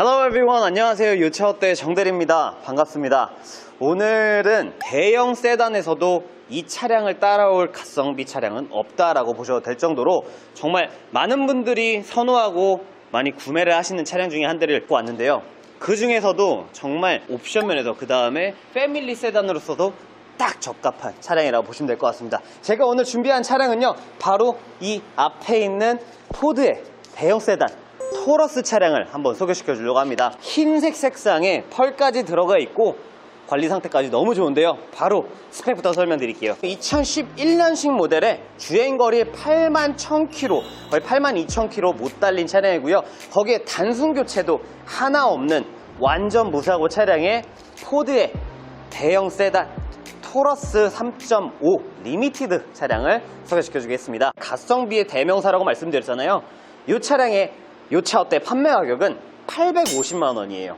Hello everyone. 안녕하세요. 유차어때 정대리입니다. 반갑습니다. 오늘은 대형 세단에서도 이 차량을 따라올 가성비 차량은 없다라고 보셔도 될 정도로 정말 많은 분들이 선호하고 많이 구매를 하시는 차량 중에 한 대를 보았는데요. 그 중에서도 정말 옵션 면에서 그 다음에 패밀리 세단으로서도 딱 적합한 차량이라고 보시면 될 것 같습니다. 제가 오늘 준비한 차량은요, 바로 이 앞에 있는 포드의 대형 세단 토러스 차량을 한번 소개시켜 주려고 합니다. 흰색 색상에 펄까지 들어가 있고 관리 상태까지 너무 좋은데요. 바로 스펙부터 설명드릴게요. 2011년식 모델에 주행거리 8만 1000km, 거의 8만 2000km 못 달린 차량이고요. 거기에 단순 교체도 하나 없는 완전 무사고 차량의 포드의 대형 세단 토러스 3.5 리미티드 차량을 소개시켜 주겠습니다. 가성비의 대명사라고 말씀드렸잖아요. 이 차량의 이 차어때 판매 가격은 850만 원이에요.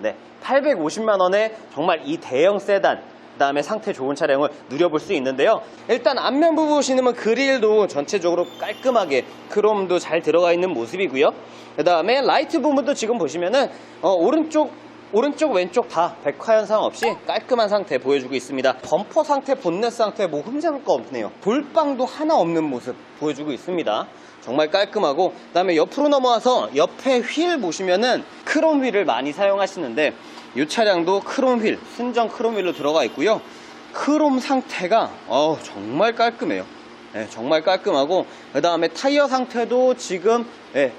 네, 850만 원에 정말 이 대형 세단 그다음에 상태 좋은 차량을 누려볼 수 있는데요. 일단 앞면부 보시면 그릴도 전체적으로 깔끔하게 크롬도 잘 들어가 있는 모습이고요. 그다음에 라이트 부분도 지금 보시면은 어, 오른쪽 오른쪽 왼쪽 다 백화 현상 없이 깔끔한 상태 보여주고 있습니다. 범퍼 상태, 본넷 상태 뭐 흠잡을 거 없네요. 볼빵도 하나 없는 모습 보여주고 있습니다. 정말 깔끔하고 그 다음에 옆으로 넘어와서 옆에 휠 보시면은 크롬 휠을 많이 사용하시는데 이 차량도 크롬 휠, 순정 크롬 휠로 들어가 있고요. 크롬 상태가 어 정말 깔끔해요. 네, 정말 깔끔하고 그 다음에 타이어 상태도 지금 예,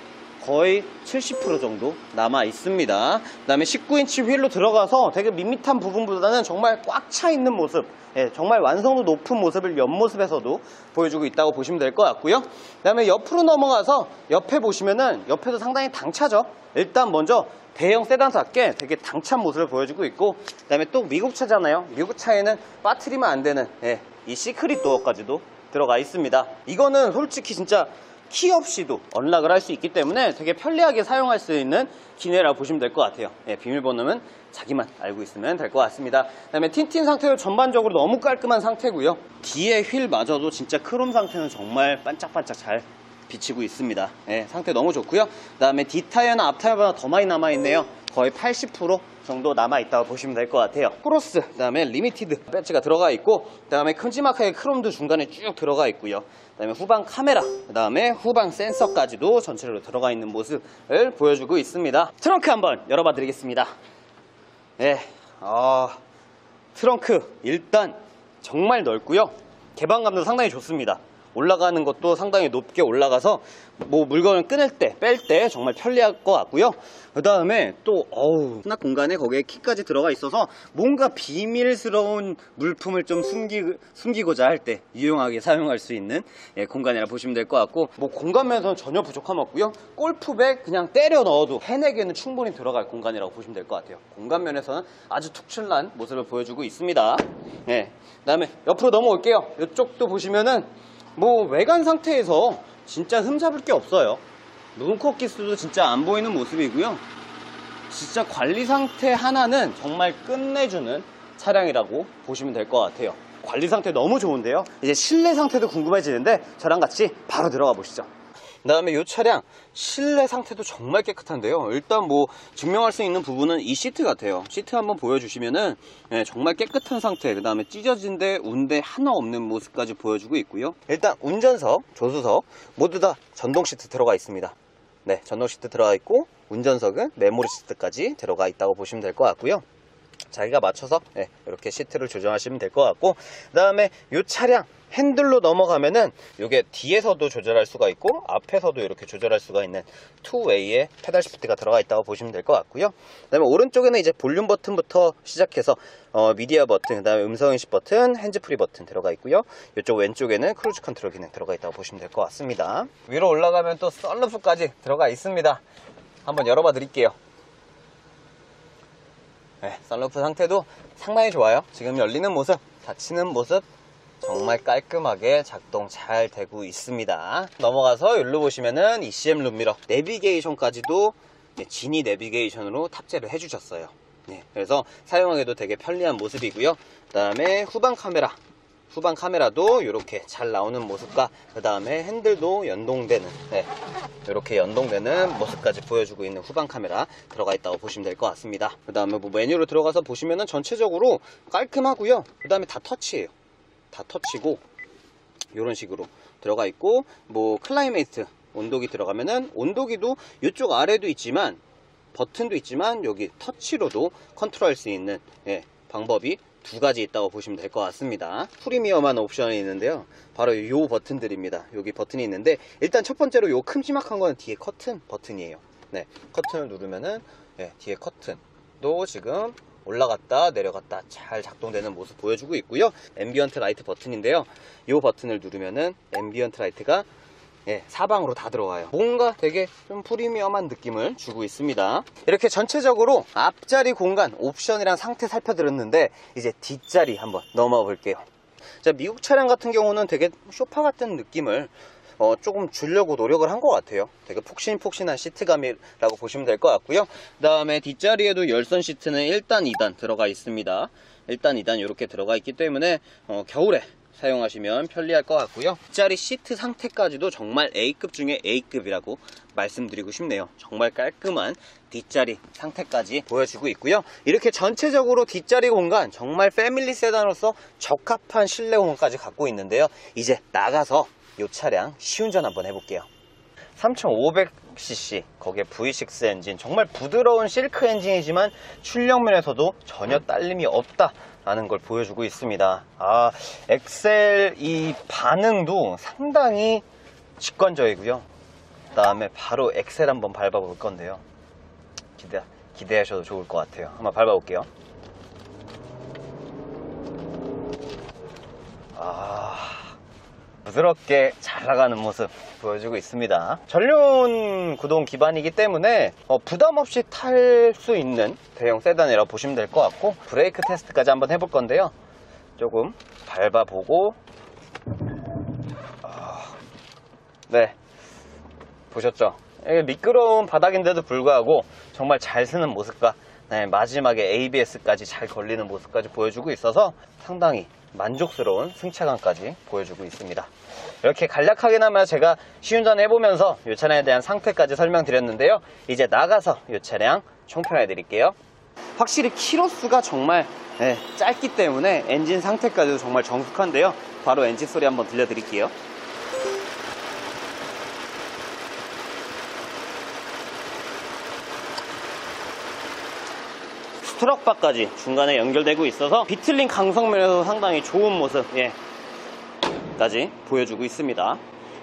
거의 70% 정도 남아 있습니다. 그 다음에 19인치 휠로 들어가서 되게 밋밋한 부분보다는 정말 꽉 차 있는 모습, 예, 정말 완성도 높은 모습을 옆모습에서도 보여주고 있다고 보시면 될 것 같고요. 그 다음에 옆으로 넘어가서 옆에 보시면은 옆에도 상당히 당차죠. 일단 먼저 대형 세단답게 되게 당찬 모습을 보여주고 있고 그 다음에 또 미국 차잖아요. 미국 차에는 빠트리면 안 되는 예, 이 시크릿 도어까지도 들어가 있습니다. 이거는 솔직히 진짜 키 없이도 언락을 할 수 있기 때문에 되게 편리하게 사용할 수 있는 기내라 보시면 될 것 같아요. 예, 비밀번호는 자기만 알고 있으면 될 것 같습니다. 그 다음에 틴틴 상태도 전반적으로 너무 깔끔한 상태고요. 뒤에 휠마저도 진짜 크롬 상태는 정말 반짝반짝 잘 비치고 있습니다. 예, 상태 너무 좋고요. 그 다음에 뒷타이어나 앞타이어보다 더 많이 남아 있네요. 거의 80% 정도 남아 있다고 보시면 될 것 같아요. 크로스, 그 다음에 리미티드 배지가 들어가 있고, 그 다음에 큼지막하게 크롬도 중간에 쭉 들어가 있고요. 그 다음에 후방 카메라, 그 다음에 후방 센서까지도 전체적으로 들어가 있는 모습을 보여주고 있습니다. 트렁크 한번 열어봐 드리겠습니다. 네, 아, 트렁크 일단 정말 넓고요. 개방감도 상당히 좋습니다. 올라가는 것도 상당히 높게 올라가서 뭐 물건을 끊을 때, 뺄 때 정말 편리할 것 같고요. 그 다음에 또 어우 수납 공간에 거기에 키까지 들어가 있어서 뭔가 비밀스러운 물품을 좀 숨기, 숨기고자 할 때 유용하게 사용할 수 있는 예, 공간이라 보시면 될 것 같고 뭐 공간 면에서는 전혀 부족함 없고요. 골프백 그냥 때려 넣어도 해내기에는 충분히 들어갈 공간이라고 보시면 될 것 같아요. 공간 면에서는 아주 특출난 모습을 보여주고 있습니다. 예. 그 다음에 옆으로 넘어올게요. 이쪽도 보시면은 뭐 외관 상태에서 진짜 흠잡을 게 없어요. 문콕 기스도 진짜 안 보이는 모습이고요. 진짜 관리 상태 하나는 정말 끝내주는 차량이라고 보시면 될 것 같아요. 관리 상태 너무 좋은데요. 이제 실내 상태도 궁금해지는데 저랑 같이 바로 들어가 보시죠. 그 다음에 이 차량 실내 상태도 정말 깨끗한데요. 일단 뭐 증명할 수 있는 부분은 이 시트 같아요. 시트 한번 보여주시면은 네, 정말 깨끗한 상태. 그 다음에 찢어진 데, 운데 하나 없는 모습까지 보여주고 있고요. 일단 운전석, 조수석 모두 다 전동 시트 들어가 있습니다. 네, 전동 시트 들어가 있고 운전석은 메모리 시트까지 들어가 있다고 보시면 될 것 같고요. 자기가 맞춰서 네, 이렇게 시트를 조정하시면 될 것 같고 그 다음에 이 차량 핸들로 넘어가면은 이게 뒤에서도 조절할 수가 있고 앞에서도 이렇게 조절할 수가 있는 투웨이의 페달 시프트가 들어가 있다고 보시면 될 것 같고요. 그 다음에 오른쪽에는 이제 볼륨 버튼부터 시작해서 어, 미디어 버튼 그 다음에 음성인식 버튼 핸즈프리 버튼 들어가 있고요. 이쪽 왼쪽에는 크루즈 컨트롤 기능 들어가 있다고 보시면 될 것 같습니다. 위로 올라가면 또 썬루프까지 들어가 있습니다. 한번 열어봐 드릴게요 네, 썬루프 상태도 상당히 좋아요. 지금 열리는 모습, 닫히는 모습 정말 깔끔하게 작동 잘 되고 있습니다. 넘어가서 여기로 보시면은 ECM 룸미러 내비게이션까지도 네, 지니 내비게이션으로 탑재를 해주셨어요. 네, 그래서 사용하기도 되게 편리한 모습이고요. 그 다음에 후방 카메라 후방 카메라도 이렇게 잘 나오는 모습과 그 다음에 핸들도 연동되는 네, 이렇게 연동되는 모습까지 보여주고 있는 후방 카메라 들어가 있다고 보시면 될 것 같습니다. 그 다음에 뭐 메뉴로 들어가서 보시면은 전체적으로 깔끔하고요. 그 다음에 다 터치예요. 다 터치고 이런 식으로 들어가 있고 뭐 클라이메이트 온도기 들어가면은 온도기도 이쪽 아래도 있지만 버튼도 있지만 여기 터치로도 컨트롤할 수 있는 예, 방법이 두 가지 있다고 보시면 될 것 같습니다. 프리미엄한 옵션이 있는데요. 바로 이 버튼들입니다. 여기 버튼이 있는데 일단 첫 번째로 이 큼지막한 거는 뒤에 커튼 버튼이에요. 네, 커튼을 누르면은 예, 뒤에 커튼도 지금 올라갔다 내려갔다 잘 작동되는 모습 보여주고 있고요. 앰비언트 라이트 버튼인데요. 이 버튼을 누르면은 앰비언트 라이트가 예, 사방으로 다 들어와요. 뭔가 되게 좀 프리미엄한 느낌을 주고 있습니다. 이렇게 전체적으로 앞자리 공간 옵션이랑 상태 살펴드렸는데 이제 뒷자리 한번 넘어 볼게요. 자, 미국 차량 같은 경우는 되게 쇼파 같은 느낌을 어, 조금 주려고 노력을 한 것 같아요. 되게 폭신폭신한 시트감이라고 보시면 될 것 같고요. 그 다음에 뒷자리에도 열선 시트는 1단, 2단 들어가 있습니다. 1단, 2단 이렇게 들어가 있기 때문에 어, 겨울에 사용하시면 편리할 것 같고요. 뒷자리 시트 상태까지도 정말 A급 중에 A급이라고 말씀드리고 싶네요. 정말 깔끔한 뒷자리 상태까지 보여주고 있고요. 이렇게 전체적으로 뒷자리 공간 정말 패밀리 세단으로서 적합한 실내 공간까지 갖고 있는데요. 이제 나가서 이 차량 시운전 한번 해볼게요. 3500cc 거기에 V6 엔진 정말 부드러운 실크 엔진이지만 출력면에서도 전혀 딸림이 없다 라는 걸 보여주고 있습니다. 아 엑셀 이 반응도 상당히 직관적이고요. 그 다음에 바로 엑셀 한번 밟아 볼 건데요. 기대 기대하셔도 좋을 것 같아요. 한번 밟아 볼게요. 아. 부드럽게 잘 나가는 모습 보여주고 있습니다. 전륜 구동 기반이기 때문에 어, 부담 없이 탈 수 있는 대형 세단이라고 보시면 될 것 같고 브레이크 테스트까지 한번 해볼 건데요. 조금 밟아보고 아, 네 보셨죠? 미끄러운 바닥인데도 불구하고 정말 잘 쓰는 모습과 네, 마지막에 ABS까지 잘 걸리는 모습까지 보여주고 있어서 상당히 만족스러운 승차감까지 보여주고 있습니다. 이렇게 간략하게나마 제가 시운전 해보면서 이 차량에 대한 상태까지 설명드렸는데요. 이제 나가서 이 차량 총평해 드릴게요. 확실히 키로수가 정말 네, 짧기 때문에 엔진 상태까지도 정말 정숙한데요. 바로 엔진 소리 한번 들려드릴게요. 트럭바까지 중간에 연결되고 있어서 비틀린 강성면에서 상당히 좋은 모습 예, 까지 보여주고 있습니다.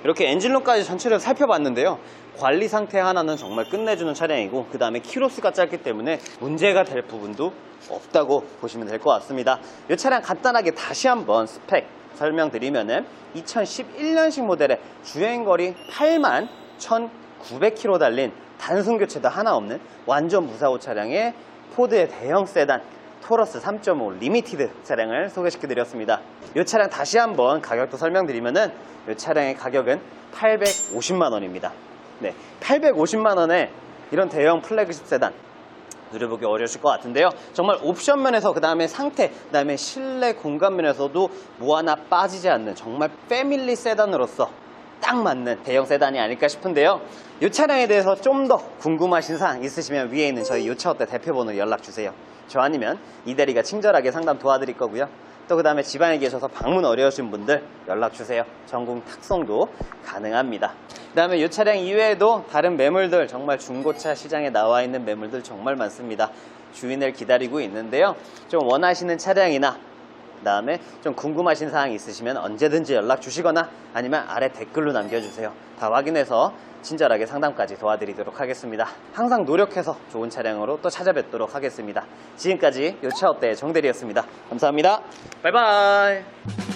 이렇게 엔진룸까지 전체를 살펴봤는데요. 관리 상태 하나는 정말 끝내주는 차량이고 그 다음에 키로수가 짧기 때문에 문제가 될 부분도 없다고 보시면 될 것 같습니다. 이 차량 간단하게 다시 한번 스펙 설명드리면 은 2011년식 모델의 주행거리 8만 1,900km 달린 단순 교체도 하나 없는 완전 무사고 차량의 포드의 대형 세단 토러스 3.5 리미티드 차량을 소개시켜 드렸습니다. 이 차량 다시 한번 가격도 설명드리면은 이 차량의 가격은 850만 원입니다. 네, 850만 원에 이런 대형 플래그십 세단 누려보기 어려우실 것 같은데요. 정말 옵션 면에서 그 다음에 상태, 그 다음에 실내 공간 면에서도 뭐 하나 빠지지 않는 정말 패밀리 세단으로서 딱 맞는 대형 세단이 아닐까 싶은데요. 이 차량에 대해서 좀 더 궁금하신 사항 있으시면 위에 있는 저희 요차어때 대표번호 연락 주세요. 저 아니면 이 대리가 친절하게 상담 도와드릴 거고요. 또 그 다음에 집안에 계셔서 방문 어려우신 분들 연락 주세요. 전국 탁송도 가능합니다. 그 다음에 이 차량 이외에도 다른 매물들 정말 중고차 시장에 나와 있는 매물들 정말 많습니다. 주인을 기다리고 있는데요. 좀 원하시는 차량이나 그 다음에 좀 궁금하신 사항이 있으시면 언제든지 연락 주시거나 아니면 아래 댓글로 남겨주세요. 다 확인해서 친절하게 상담까지 도와드리도록 하겠습니다. 항상 노력해서 좋은 차량으로 또 찾아뵙도록 하겠습니다. 지금까지 요차업대 정대리였습니다. 감사합니다. 바이바이.